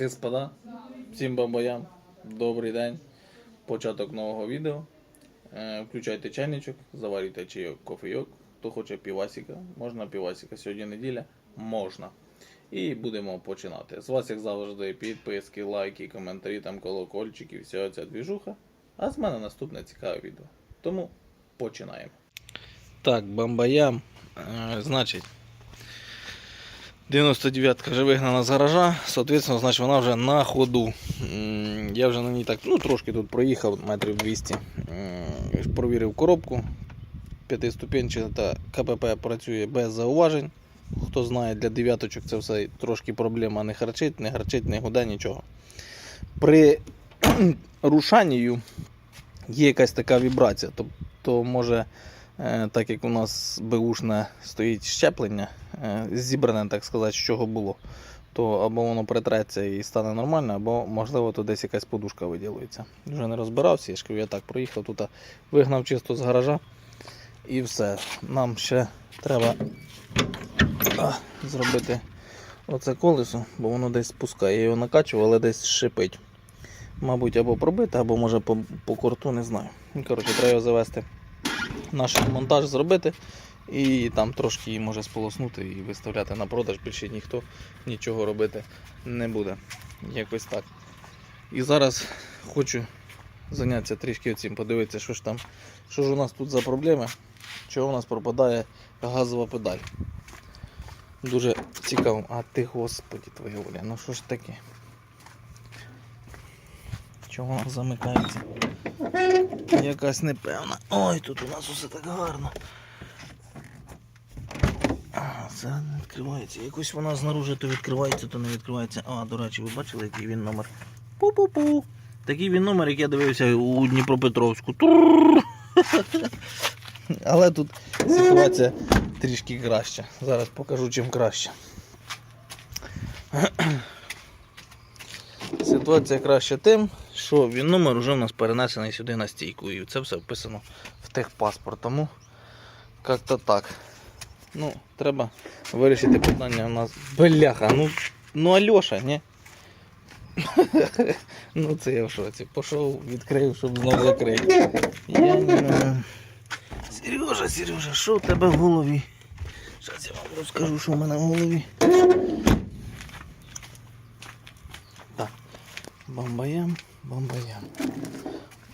Господа, всім бабаям, добрий день. Початок нового відео. Е, Включайте чайничок, заварюйте чайок, кофейок. Хто хоче півасика, можна півасика. Сьогодні неділя, можна. І будемо починати. З вас, як завжди, підписки, лайки, коментарі, там колокольчики, вся ця двіжуха. А з мене наступне цікаве відео. Тому починаємо. Так, бамбаям. Е, значить, 99-ка вже вигнана з гаража, соответственно, значить вона вже на ходу. Я вже на ній так, ну трошки тут проїхав, метрів 200. М, Провірив коробку. П'ятиступенчата КПП працює без зауважень. Хто знає, для дев'яточок це все трошки проблема не харчить, не гарчить, не гуде, нічого. При рушанні є якась така вібрація. Тобто, може, так як у нас беушне стоїть щеплення, е, зібране, так сказати, з чого було, то або воно притреться і стане нормально, або, можливо, то десь якась подушка виділується. Вже не розбирався, я ж кажу, я так проїхав тут, вигнав чисто з гаража і все. Нам ще треба зробити оце колесо, бо воно десь спускає. Я його накачував, але десь шипить. Мабуть, або пробити, або може по, по корту, не знаю. Коротше, треба його завести, наш монтаж зробити. І там трошки її може сполоснути і виставляти на продаж. Більше ніхто нічого робити не буде. Якось так. І зараз хочу зайнятися трішки цим, подивитися, що ж там, що ж у нас тут за проблеми, чого у нас пропадає газова педаль. Дуже цікаво. А ти, господи, твоя воля, ну що ж таке? Чого замикається? Якась непевна. Ой, тут у нас усе так гарно. Це не відкривається. Якось вона знаружи то відкривається, то не відкривається. А, до речі, ви бачили, який він номер? Пу-пу-пу. Такий він номер, як я дивився у Дніпропетровську. Турр. Але тут ситуація трішки краща. Зараз покажу чим краще. Ситуація краща тим, що він номер вже в нас перенесений сюди на стійку. І це все вписано в техпаспорт. Тому як-то так. Ну, треба вирішити питання у нас. Бляха, ну, ну Альоша, ні? ну це я в шоці. Пішов, відкрив, щоб знов закрити. Я. Сережа, Сережа, що у тебе в голові? Зараз я вам розкажу, що в мене в голові. Так. Бамбаям, бамбаям.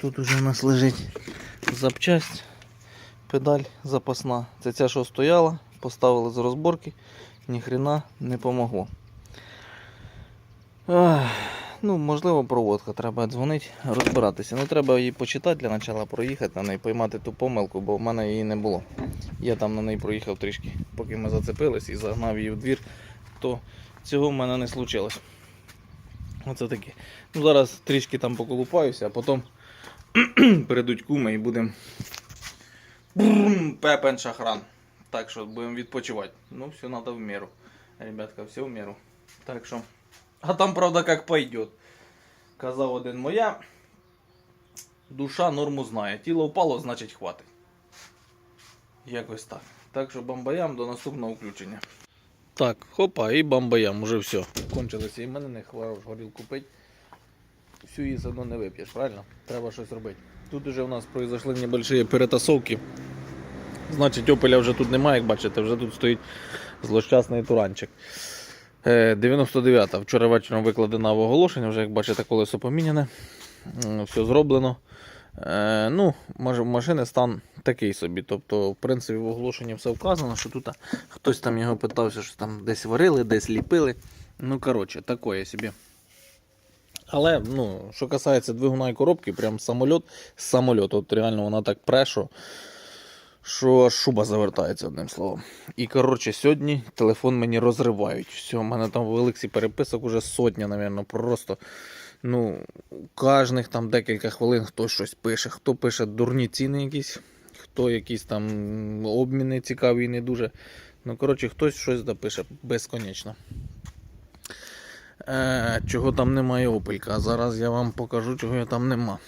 Тут уже у нас лежить запчасть, педаль запасна. Це ця, що стояла, поставили з розборки, ніхрена не помогло. Ах, ну, можливо, проводка, треба дзвонити, розбиратися. Ну, треба її почитати для початку, проїхати на неї, поймати ту помилку, бо в мене її не було. Я там на неї проїхав трішки, поки ми зацепились і загнав її в двір, то цього в мене не случилось. Оце таке. Ну, зараз трішки там поколупаюся, а потім перейдуть куми і будемо пепен шахран. Так що будемо відпочивати. Ну, все треба в міру. Ребятка, все в міру. Так що. А там, правда, як пойдет. Казав один моя. Душа норму знає. Тіло впало, значить хватить. Якось так. Так що бамбаям до наступного включення. Так, хопа, і бамбаям, уже все. Кончилися і мене не хворав горілку пить. Всю її все одно не вип'єш, правильно? Треба щось робити. Тут уже у нас произошли небольші перетасовки. Значить, опеля вже тут немає, як бачите, вже тут стоїть злощасний туранчик. Е, 99-та. Вчора вечором викладена в оголошення, вже як бачите, колесо поміняне. Все зроблено. Е, ну, машини стан такий собі. Тобто, в принципі, в оголошенні все вказано, що тут хтось там його питався, що там десь варили, десь ліпили. Ну, коротше, такое собі. Але, ну, що касається двигуна і коробки, прям самольот з. От реально вона так преше, що шуба завертається одним словом. І коротше, сьогодні телефон мені розривають. Все, у мене там в Еликсі переписок уже сотня, напевно, просто. Ну, кожних там декілька хвилин хтось щось пише, хто пише дурні ціни якісь, хто якісь там обміни цікаві і не дуже. Ну, коротше, хтось щось допише безконечно. Е, чого там немає опелька. Зараз я вам покажу, чого я там нема.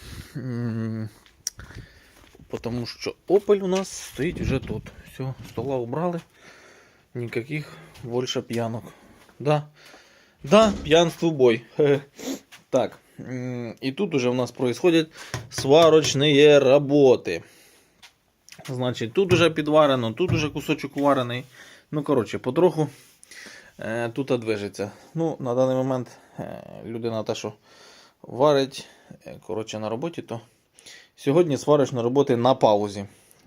Тому що опель у нас стоїть вже тут. Все, стола убрали. Ніяких більше п'янок. Да. Да, п'янство бой. Хе-хе. Так. І тут уже у нас происходять сварочні роботи. Значить, тут уже підварено, тут уже кусочок варений. Ну, коротше, потроху е, тут движеться. Ну, на даний момент е, людина та, що варить, е, коротше, на роботі, то сьогодні сварочні роботи на паузі.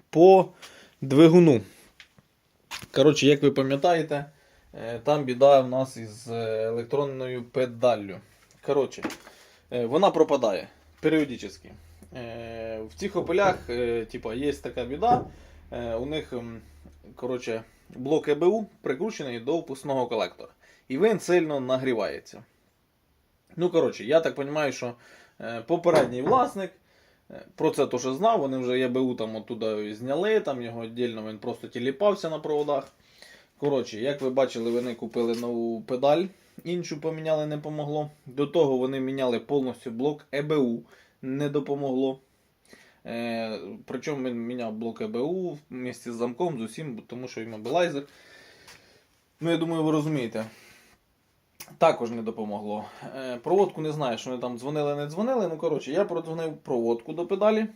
По двигуну. Коротше, як ви пам'ятаєте, е, там біда в нас із е, електронною педаллю. Коротше, е, вона пропадає періодично. Е, В цих опелях е, типа, є така біда. У них коротше, блок ЕБУ прикручений до впускного колектора. І він сильно нагрівається. Ну, коротше, я так розумію, що попередній власник про це теж знав. Вони вже ЕБУ там оттуда зняли, там його віддільно він просто тіліпався на проводах. Коротше, як ви бачили, вони купили нову педаль, іншу поміняли, не помогло. До того вони міняли повністю блок ЕБУ, не допомогло. Е, причому він міняв блок ЕБУ вместе з замком, з усім, тому що іммобілайзер. Ну, я думаю, ви розумієте. Також не допомогло. Е, проводку не знаю, що вони там дзвонили, не дзвонили. Ну, коротше, я продзвонив проводку до педалі.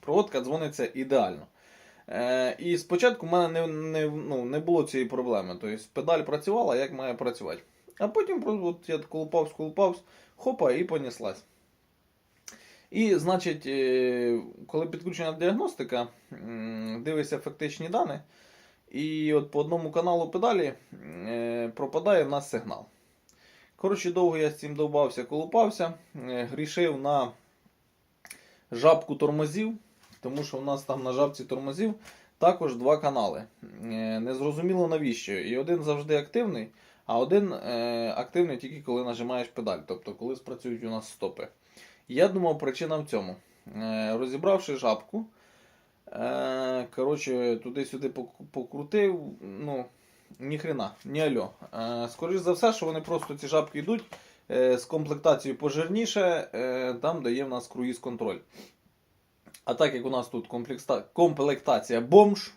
Проводка дзвониться ідеально. Е, і спочатку в мене не, не, ну, не було цієї проблеми. Тобто педаль працювала, як має працювати. А потім просто от я колупався, колупався, хопа, і понеслась. І, значить, е, коли підключена діагностика, дивишся фактичні дані, і от по одному каналу педалі е, пропадає в нас сигнал. Коротше, довго я з цим довбався, колупався, е, грішив на жабку тормозів, тому що в нас там на жабці тормозів також два канали. Незрозуміло навіщо. І один завжди активний, а один е, активний тільки коли нажимаєш педаль, тобто коли спрацюють у нас стопи. Я думав, причина в цьому. Е, Розібравши жабку, е, коротше, туди-сюди покрутив, ну, ніхрена, ні альо. Скоріше за все, що вони просто ці жабки йдуть з комплектацією пожирніше, там де є в нас круїз контроль. А так як у нас тут комплектація бомж,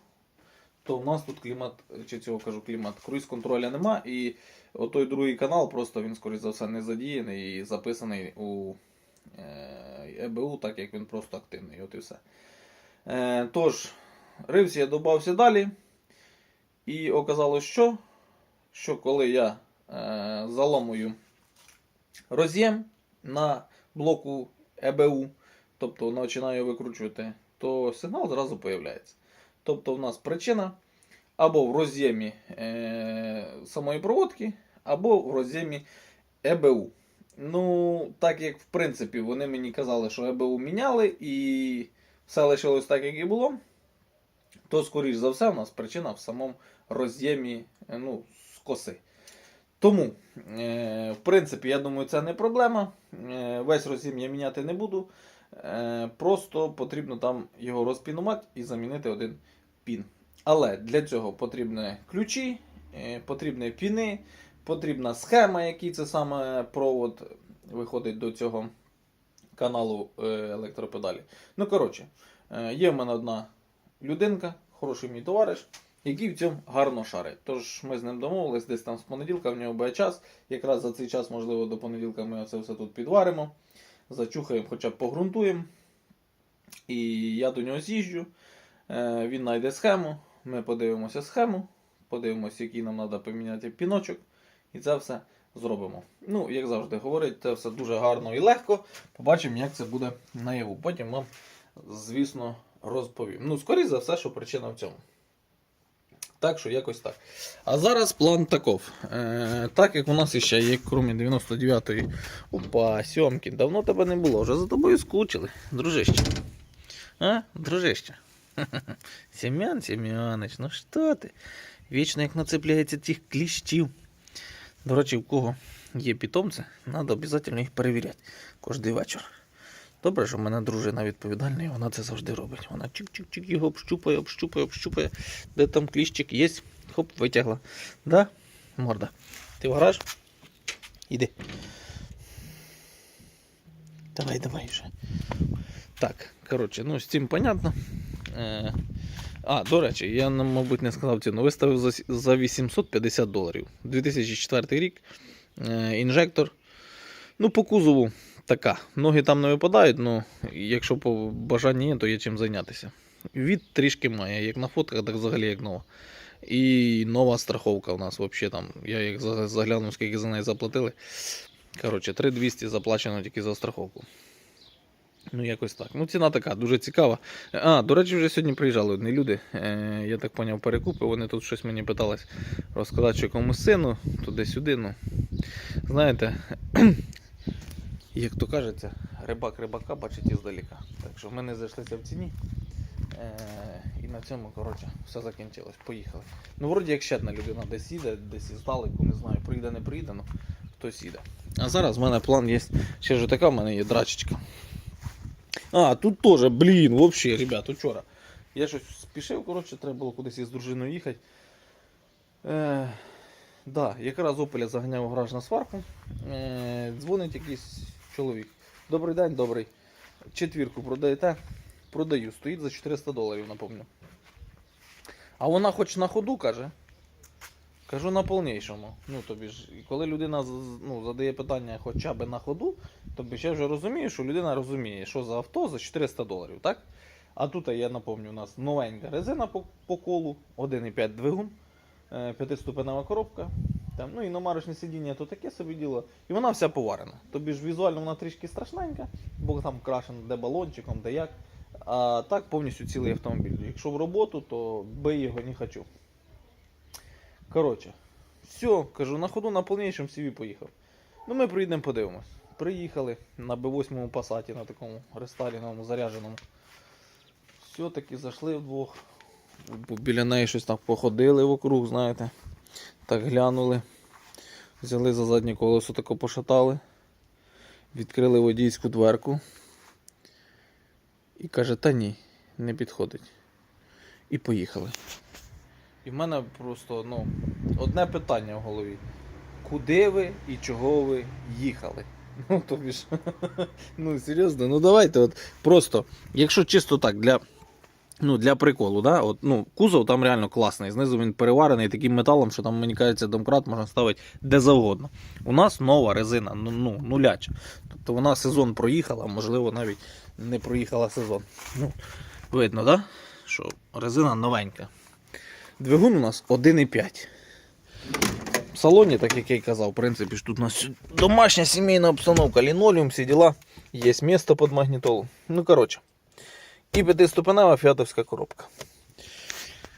то в нас тут клімат, чи цього кажу клімат, круїз контроля нема. І отой другий канал просто він, скоріш за все, не задіяний і записаний у е, ЕБУ, так як він просто активний. От і все. Е, Тож, рився я добався далі. І оказалось, що, що коли я е, заламую роз'єм на блоку ЕБУ, тобто починаю викручувати, то сигнал зразу появляється. Тобто в нас причина або в роз'ємі е, самої проводки, або в роз'ємі ЕБУ. Ну, так як в принципі вони мені казали, що ЕБУ міняли і все лишилось так, як і було, то, скоріш за все, у нас причина в самому роз'ємі е, ну, з коси. Тому, е, в принципі, я думаю, це не проблема. Е, весь роз'єм я міняти не буду. Е, просто потрібно там його розпінувати і замінити один пін. Але для цього потрібні ключі, е, потрібні піни, потрібна схема, який це саме провод виходить до цього каналу е, електропедалі. Ну, коротше, є в мене одна людинка, хороший мій товариш, який в цьому гарно шарить. Тож ми з ним домовились, десь там з понеділка в нього буде час. Якраз за цей час, можливо, до понеділка ми це все тут підваримо, зачухаємо, хоча б погрунтуємо. І я до нього з'їжджу. Е, Він знайде схему. Ми подивимося схему, подивимося, який нам треба поміняти піночок. І це все зробимо. Ну, як завжди говорить, це все дуже гарно і легко. Побачимо, як це буде наяву. Потім вам, звісно, розповім. Ну, скоріше за все, що причина в цьому. Так що якось так. А зараз план таков. Е, так як у нас ще є, крім 99-ї. Опа, сьомки. Давно тебе не було, вже за тобою скучили, дружище. А, дружище. Семян Семяныч, ну що ти? Вічно як нацепляється тих кліщів. До речі, в кого є питомці, треба обов'язково їх перевіряти кожен вечір. Добре, що в мене дружина відповідальна, і вона це завжди робить. Вона чик-чик-чик його общупає, общупає, общупає. Де там кліщик є, хоп, витягла. Да? Морда. Ти в гараж? Іди. Давай, давай вже. Так, коротше, ну з цим понятно. Е, а, до речі, я мабуть, не сказав ціну. Виставив за, за 850 доларів. 2004 рік. е, інжектор. Ну, по кузову така. Ноги там не випадають, але якщо по бажанні є, то є чим зайнятися. Від трішки має, як на фотках, так взагалі як нова. І нова страховка у нас взагалі там. Я як за- заглянув, скільки за неї заплатили. Коротше, 3200 заплачено тільки за страховку. Ну, якось так. Ну, ціна така, дуже цікава. А, до речі, вже сьогодні приїжджали одні люди. Е, я так поняв, перекупи. Вони тут щось мені питались розказати, що комусь сину, туди-сюди. Ну, знаєте, як то кажеться, рибак рибака бачить іздаліка. Так що ми не зайшлися в ціні. Е, і на цьому, коротше, все закінчилось. Поїхали. Ну, вроді як щедна людина десь їде, десь іздалеку, не знаю, приїде, не приїде, ну хтось їде. А зараз в мене план є. Ще ж така в мене є драчечка. А, тут теж, блін, взагалі, ребят, вчора. Я щось спішив, коротше, треба було кудись із дружиною їхати. Е, да, якраз Опеля заганяв гараж на сварку. Е, дзвонить якийсь чоловік. Добрий день, добрий. Четвірку продаєте? Продаю. Стоїть за 400 доларів, напомню. А вона хоч на ходу каже. Кажу на повнішому. Ну, тобі ж, коли людина ну, задає питання хоча б на ходу, тобі я вже розумію, що людина розуміє, що за авто за 400 доларів, так? А тут я напомню, у нас новенька резина по, по колу, 1,5 двигун, п'ятиступенева коробка. Там, ну і намарочне сидіння то таке собі діло. І вона вся поварена. Тобі ж візуально вона трішки страшненька, бо там крашена де балончиком, де як. А так повністю цілий автомобіль. Якщо в роботу, то бий його не хочу. Коротше, все, кажу, на ходу на повнішому CV поїхав. Ну ми приїдемо, подивимось. Приїхали на Б8 пасаті на такому рестайлінговому зарядженому. Все-таки зайшли вдвох. Біля неї щось там походили вокруг, знаєте. Так глянули. Взяли за заднє колесо, тако пошатали. Відкрили водійську дверку. І каже, та ні, не підходить. І поїхали. І в мене просто ну, одне питання в голові. Куди ви і чого ви їхали? Ну, тобі ж. ну, серйозно, ну давайте, от просто, якщо чисто так, для. Ну, для приколу, да? От, ну, кузов там реально класний. Знизу він переварений таким металом, що там, мені кажеться, домкрат можна ставити де завгодно. У нас нова резина, ну, ну нуляча. Тобто вона сезон проїхала, можливо, навіть не проїхала сезон. Ну, видно, да? що резина новенька. Двигун у нас 1,5. В салоні, так як я й казав, в принципі, ж тут у нас домашня сімейна обстановка, лінолеум, всі діла. Є місто під магнітолу. Ну, коротше. І п'ятиступенева фіатовська коробка.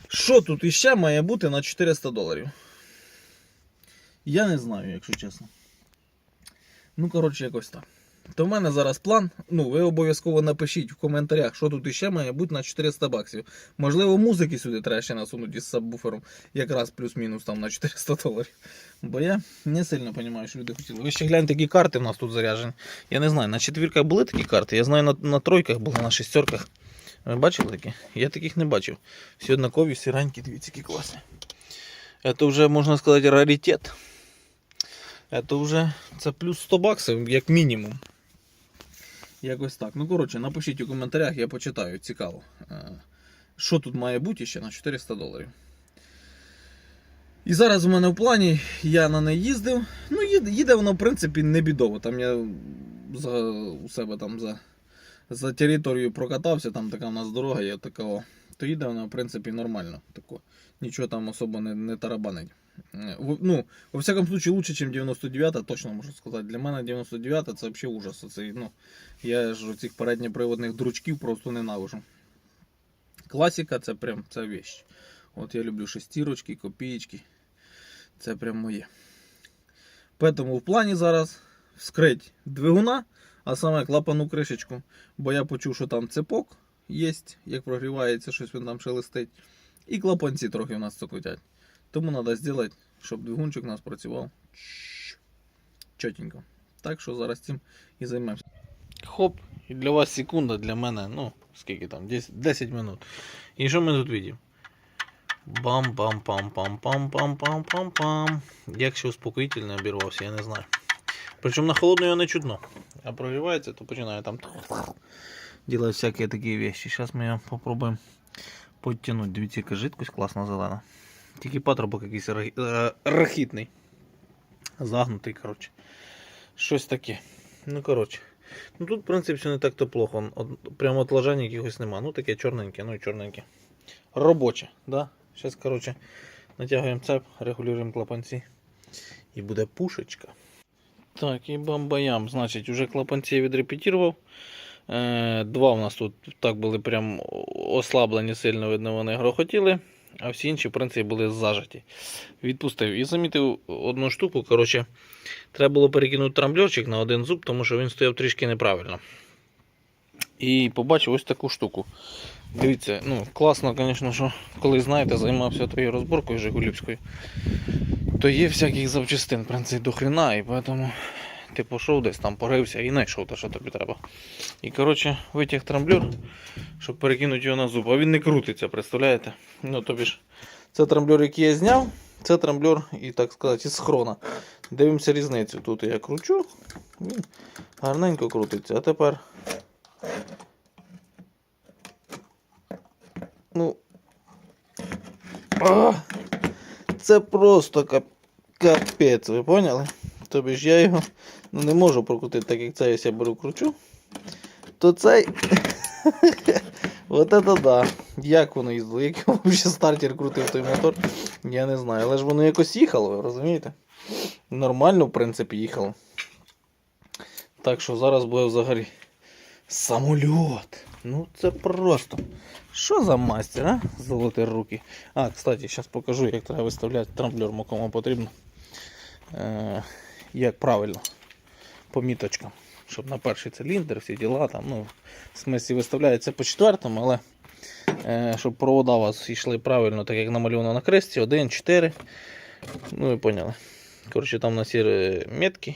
Що тут іще має бути на 400 доларів? Я не знаю, якщо чесно. Ну, коротше, якось так. То в мене зараз план. Ну, ви обов'язково напишіть в коментарях, що тут іще має бути на 400 баксів. Можливо, музики сюди треба ще насунути із сабвуфером, якраз плюс-мінус там на 400 доларів. Бо я не сильно розумію, що люди хотіли. Ви ще гляньте, які карти в нас тут заряджені. Я не знаю, на четвірках були такі карти. Я знаю, на, на тройках були, на шестерках. Ви бачили такі? Я таких не бачив. Всі однакові, сіранькі, дивіться, які класні. Це вже, можна сказати, раритет. Це вже це плюс 100 баксів, як мінімум. Якось так. Ну, коротше, напишіть у коментарях, я почитаю, цікаво. Е, Що тут має бути ще на 400 доларів. І зараз у мене в плані, я на неї їздив. Ну, їде, їде воно, в принципі, не бідово. Там я за, у себе там за, за територію прокатався, там така у нас дорога є такого. То їде вона, в принципі, нормально. Тако. Нічого там особо не, не тарабанить. Е, Ну, во всякому случае, лучше, ніж 99-та, точно можу сказати. Для мене 99-та це взагалі ужас. Це, ну, я ж цих передньоприводних дручків просто ненавижу. Класика це прям це вещь. От я люблю шестірочки, копієчки. Це прям моє. Поэтому в плані зараз вскрить двигуна, а саме клапану кришечку. Бо я почув, що там цепок є, як прогрівається, щось він там шелестить. І клапанці трохи в нас цокотять. Тому треба зробити, щоб двигунчик у нас працював чотенько. Так що зараз цим і займемося. Хоп, і для вас секунда, для мене, ну, скільки там, 10, 10 минут. І що ми тут бачимо? Бам-пам-пам-пам-пам-пам-пам-пам. Як ще успокоїтельно обірвався, я не знаю. Причому на холодну його не чутно. А прогрівається, то починає там делать всякі такі вещи. Зараз ми його попробуємо підтягнути. Дивіться, яка жидкость класна зелена. Тільки патрубок якийсь е, рахітний. загнутий, коротше. Щось таке. Ну, коротше. Ну тут, в принципі, все не так то плохо. От, прямо отложень якихось нема. Ну таке чорненьке, ну і чорненьке. Робоче, да? Зараз, коротше, натягуємо цеп, регулюємо клапанці. І буде пушечка. Так, і бамбаям. Значить, уже клапанці я відрепетірував. Е, Два у нас тут так були прям ослаблені, сильно видно, вони грохотіли, а всі інші, в принципі, були зажаті. Відпустив. І замітив одну штуку. Коротше, треба було перекинути трамбльорчик на один зуб, тому що він стояв трішки неправильно. І побачив ось таку штуку. Дивіться, ну, класно, звісно, що коли знаєте, займався тою розборкою Жигулівською, то є всяких запчастин, в принципі, до хрена, і тому ти пішов десь там порився і знайшов те, що тобі треба. І коротше, витяг трамблер, щоб перекинути його на зуб. А він не крутиться, представляєте? Ну, тобі ж, це трамблер, який я зняв, це трамблер, і так сказати, із хрона. Дивимося різницю. Тут я кручу, він гарненько крутиться. А тепер. Ну. А, це просто кап... капець, ви поняли? Тобі ж я його ну, не можу прокрутити, так як це якщо я беру кручу. То цей. От это да. Як воно їздило? Як його взагалі стартер крутив той мотор, я не знаю. Але ж воно якось їхало, ви розумієте? Нормально, в принципі, їхало. Так що зараз буде взагалі самольот. Ну це просто. Що за мастер, а? Золоті руки. А, кстати, зараз покажу, як треба виставляти трамблер, кому потрібно. Е, як правильно. По міточкам. Щоб на перший циліндр, всі діла там, ну, в смислі виставляється по четвертому, але е, щоб провода у вас йшли правильно, так як намальовано на кресті, 1, 4. Ну ви поняли. Коротше, там нас є е, метки.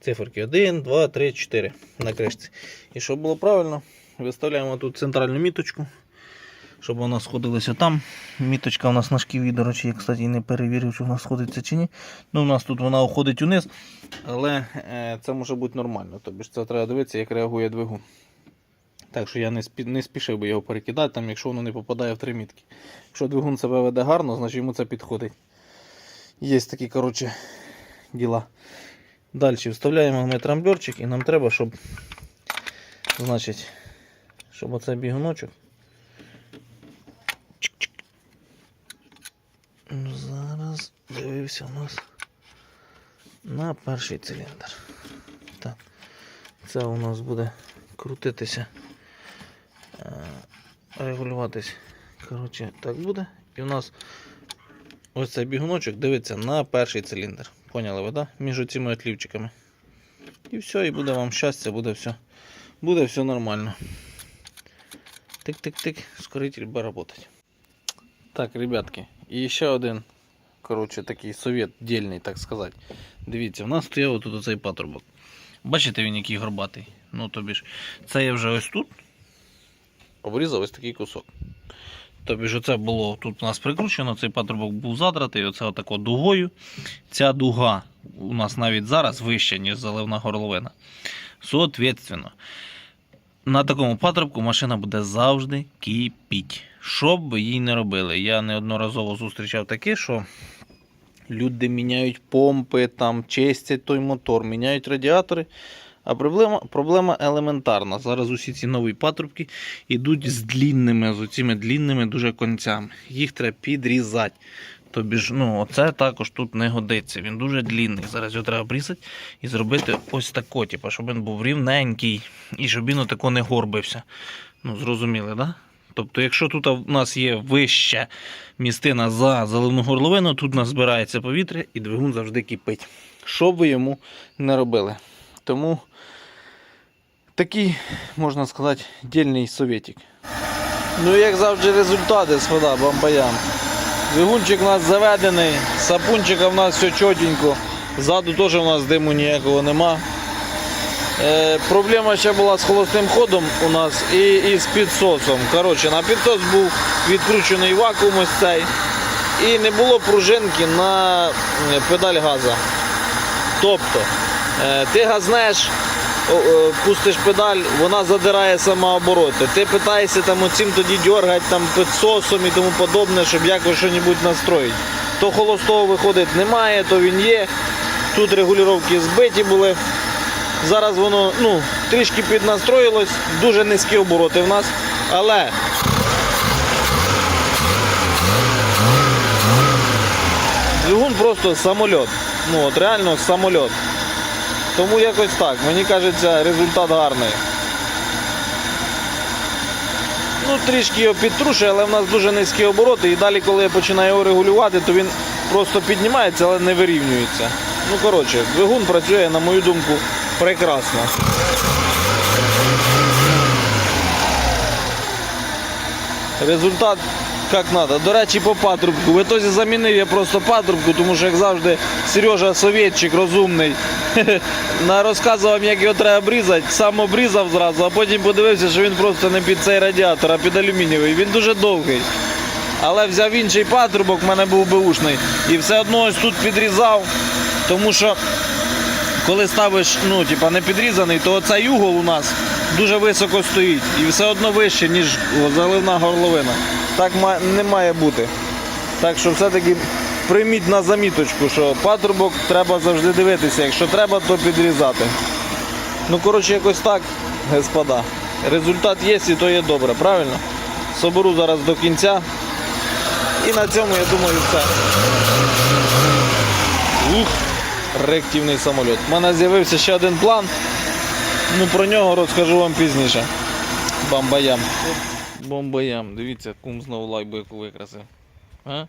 Циферки 1, 2, 3, 4 на кришці. І щоб було правильно, виставляємо тут центральну міточку, щоб вона сходилася там. Міточка у нас на шківі, до речі, я, кстати, не перевірив, чи вона сходиться чи ні. Ну, у нас тут вона уходить униз, але е, це може бути нормально. Тобі ж це треба дивитися, як реагує двигун. Так що я не, спі, не спішив би його перекидати, там, якщо воно не попадає в три мітки. Якщо двигун себе веде гарно, значить йому це підходить. Є такі, коротше, діла. Далі вставляємо ми трамблерчик і нам треба, щоб значить, щоб оцей бігуночок. Чик-чик. Ну, Зараз дивився у нас на перший циліндр. Так. Це у нас буде крутитися, е, регулюватись. Коротше, так буде. І у нас ось цей бігуночок дивиться на перший циліндр. Поняли ви, да? Між цими отлівчиками. І все, і буде вам щастя, буде все. Буде все нормально. Тик-тик-тик, скоритель буде работать. Так, ребятки, і ще один, коротше, такий совет дільний, так сказати. Дивіться, в нас стояв тут оцей патрубок. Бачите, він який горбатий. Ну, тобі ж, це я вже ось тут обрізав ось такий кусок. Тобі ж оце було тут у нас прикручено, цей патрубок був задратий, оце отако дугою. Ця дуга у нас навіть зараз вища, ніж заливна горловина. Соответственно, на такому патрубку машина буде завжди кипіть. Що б їй не робили. Я неодноразово зустрічав таке, що люди міняють помпи, там, чистять той мотор, міняють радіатори. А проблема, проблема елементарна. Зараз усі ці нові патрубки йдуть з длінними, з оціми длінними дуже концями. Їх треба підрізати. Тобі ж, ну, оце також тут не годиться. Він дуже длінний. Зараз його треба обрізати і зробити ось тако, типу, щоб він був рівненький і щоб він отако не горбився. Ну, зрозуміли, так? Да? Тобто, якщо тут у нас є вища містина за заливну горловину, тут у нас збирається повітря і двигун завжди кипить. Що б ви йому не робили. Тому такий, можна сказати, дільний советик. Ну, як завжди, результати з вода бамбаям. Двигунчик у нас заведений, сапунчика в нас все чотенько. Ззаду теж у нас диму ніякого нема. Е, проблема ще була з холостим ходом у нас і, і з підсосом. Коротше, на підсос був відкручений вакуум ось цей. І не було пружинки на педаль газа. Тобто, е, ти газнеш, пустиш педаль, вона задирає сама обороти. Ти питаєшся там оцім тоді дергати там підсосом і тому подобне, щоб якось щось настроїти. То холостого виходить немає, то він є. Тут регулювання збиті були. Зараз воно ну, трішки піднастроїлось, дуже низькі обороти в нас, але двигун просто самольот. Ну от реально самольот. Тому якось так. Мені кажеться, результат гарний. Ну, трішки його підтрушує, але в нас дуже низькі обороти. І далі, коли я починаю його регулювати, то він просто піднімається, але не вирівнюється. Ну, коротше, двигун працює, на мою думку, прекрасно. Результат як треба. До речі, по патрубку. В ітозі замінив я просто патрубку, тому що, як завжди, Сережа совєтчик розумний. Розказував, як його треба обрізати, сам обрізав зразу, а потім подивився, що він просто не під цей радіатор, а під алюмінієвий. Він дуже довгий. Але взяв інший патрубок, в мене був беушний. І все одно ось тут підрізав, тому що коли ставиш, ну, типа, не підрізаний, то оцей угол у нас дуже високо стоїть і все одно вище, ніж заливна горловина. Так не має бути. Так що все-таки прийміть на заміточку, що патрубок треба завжди дивитися. Якщо треба, то підрізати. Ну, коротше, якось так, господа. Результат є і то є добре, правильно? Соберу зараз до кінця. І на цьому, я думаю, все. Ух, реактивний самоліт. У мене з'явився ще один план. Ну про нього розкажу вам пізніше. Бамбаям. Бомбаям. Дивіться, кум знову лайбу яку викрасив. А?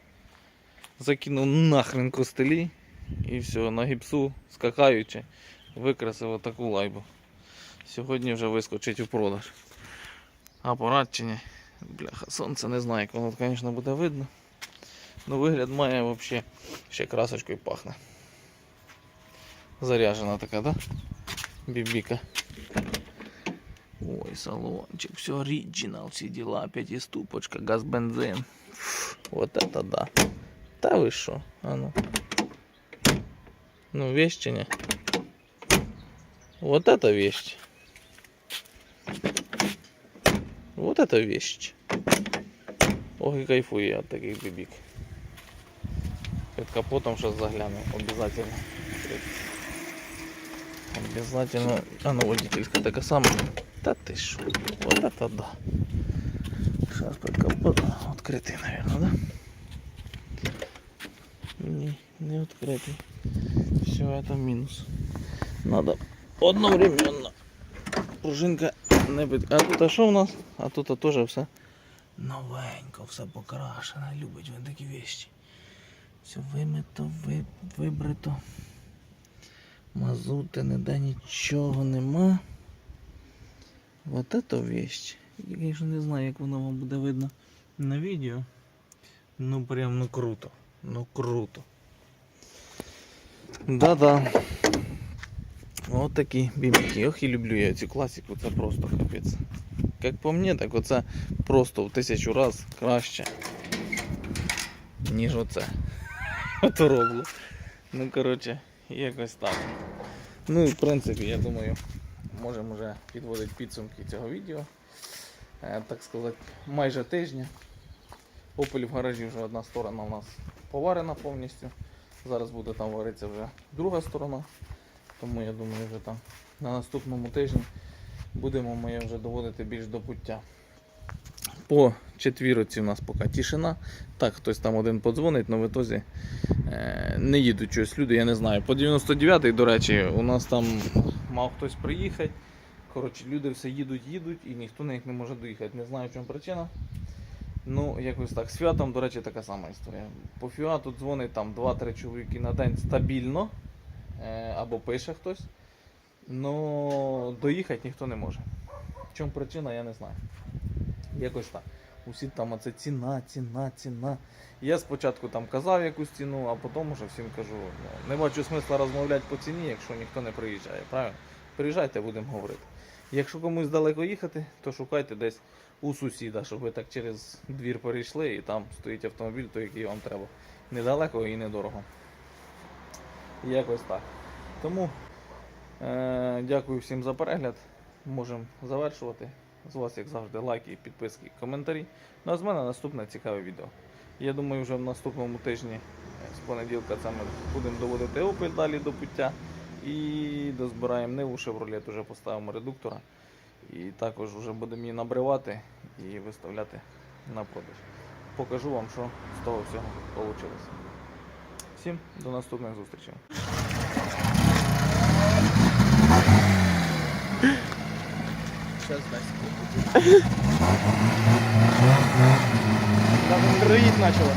Закинув нахрен костелі і все, на гіпсу скакаючи, викрасив отаку лайбу. Сьогодні вже вискочить у продаж. Апарат чи ні? Бляха, сонце не знаю, як воно, звісно, буде видно. Ну вигляд має взагалі ще красочкою пахне. Заряжена така, да? Бібіка. Ой, салончик, все оригинал, все дела, пятиступочка, газ, бензин. Вот это да. Та ви що? А ну. Ну, вещь чи не? Вот это вещь. Вот это вещь. Ох, і кайфую я от таких бібік. Під капотом щось загляну, обязательно. Обязательно. А ну водительская така сама. Та ти що? Вот это да. Сейчас под капот. Открытый, наверное, да? Не, не открытый. Все, это минус. Надо одновременно. Пружинка не під... А тут а що в нас? А тут а теж все новенько, все покрашене. Любить він такі вещі. Все вимито, ви... вибрито. Мазути, ніде нічого нема. Вот это вещь. Я, конечно, не знаю, як воно вам буде видно на відео. Ну прям ну круто. Ну круто. Да-да. Вот такі бібіки. Ох і люблю я цю класику, це просто капець. Як по мені, так оце просто в тисячу раз краще, ніж оце. Ото роблю. Ну коротше, Якось так. Ну і в принципі, я думаю, можемо вже підводити підсумки цього відео. Е, так сказати, майже тижня. Opel в гаражі вже одна сторона у нас поварена повністю. Зараз буде там варитися вже друга сторона. Тому я думаю, вже там на наступному тижні будемо ми вже доводити більш до пуття. По четвіроці у нас поки тишина. Так, хтось там один подзвонить, але в ітозі е, не їдуть щось люди, я не знаю. По 99-й, до речі, у нас там мав хтось приїхати. Коротше, люди все їдуть, їдуть і ніхто на них не може доїхати. Не знаю, в чому причина. Ну, якось так. Фіатом, до речі, така сама історія. По фіату дзвонить там 2-3 чоловіки на день стабільно. Е, або пише хтось. Ну, доїхати ніхто не може. В чому причина, я не знаю. Якось так. Усі там оце ціна, ціна, ціна. Я спочатку там казав якусь ціну, а потім вже всім кажу, ну, не бачу смисла розмовляти по ціні, якщо ніхто не приїжджає. Правильно? Приїжджайте, будемо говорити. Якщо комусь далеко їхати, то шукайте десь у сусіда, щоб ви так через двір перейшли і там стоїть автомобіль, той, який вам треба. Недалеко і недорого. Якось так. Тому е- дякую всім за перегляд. Можемо завершувати. З вас, як завжди, лайки, підписки, коментарі. Ну а з мене наступне цікаве відео. Я думаю, вже в наступному тижні З понеділка це ми будемо доводити опель далі до пуття. І дозбираємо ниву Chevrolet, вже поставимо редуктора. І також вже будемо її набривати і виставляти на продаж. Покажу вам, що з того всього вийшло. Всім до наступних зустрічей. Сейчас дасть. Навіть кроїть почало.